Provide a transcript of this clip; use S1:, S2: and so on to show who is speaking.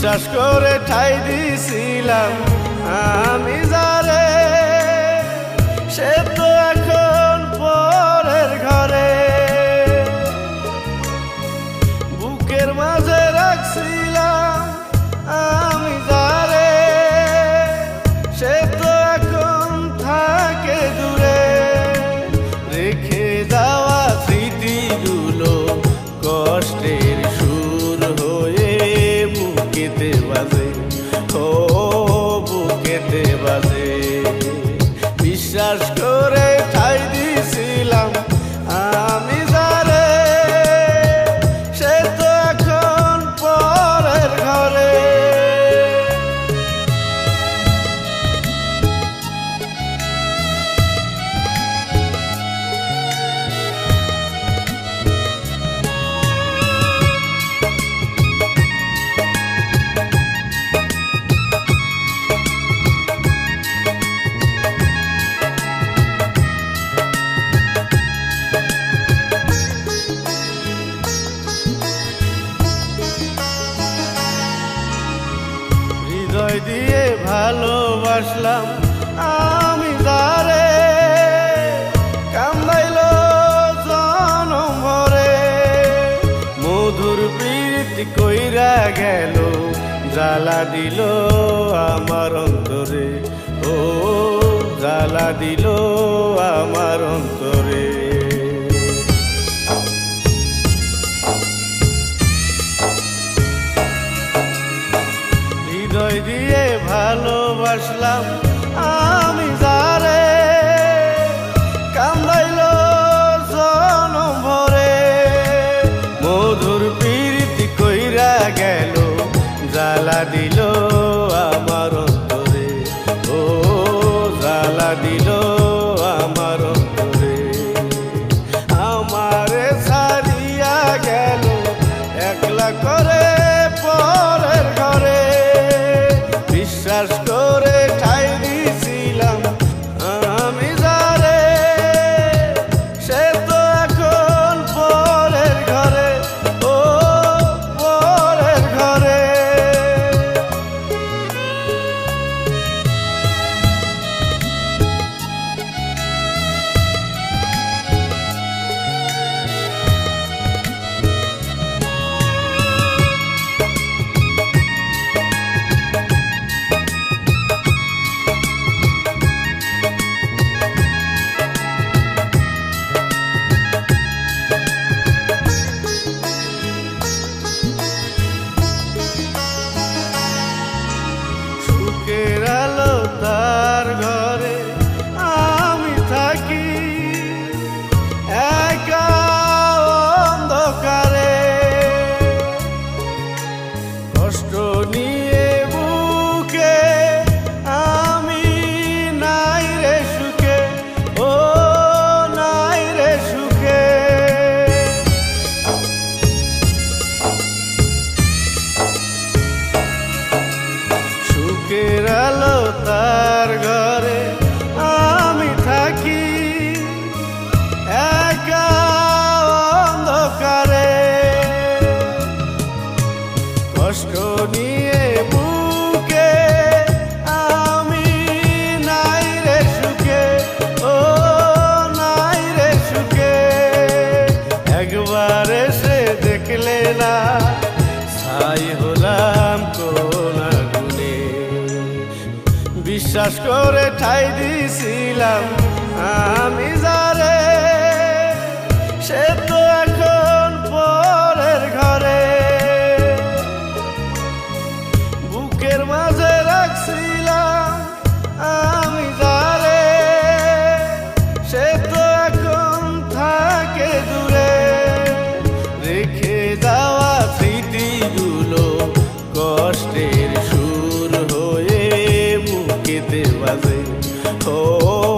S1: বিশ্বাস করে ঠাই দিছিলাম। আমি যারে, সে তো এখন পরের ঘরে। বুকের মাঝে রাখছিলাম আমি যারে, সে তো ভালোবাসলাম আমি যারে কান্দাইল জনমরে। মধুর প্রীতি কইরা গেল, জ্বালা দিল আমার অন্তরে। ও, জ্বালা দিল আমার অন্তরে। জ্বালা দিল। তার ঘরে আমি থাকি। একা অন্ধকারে। কষ্ট নিয়ে বুকে আমি নাই রে সুখে, ও নাই রে সুখে। সুখের তার ঘরে বিশ্বাস করে ঠাই দিছিলাম। আমি যারে সে তো এখন fazer. Oh, oh, oh.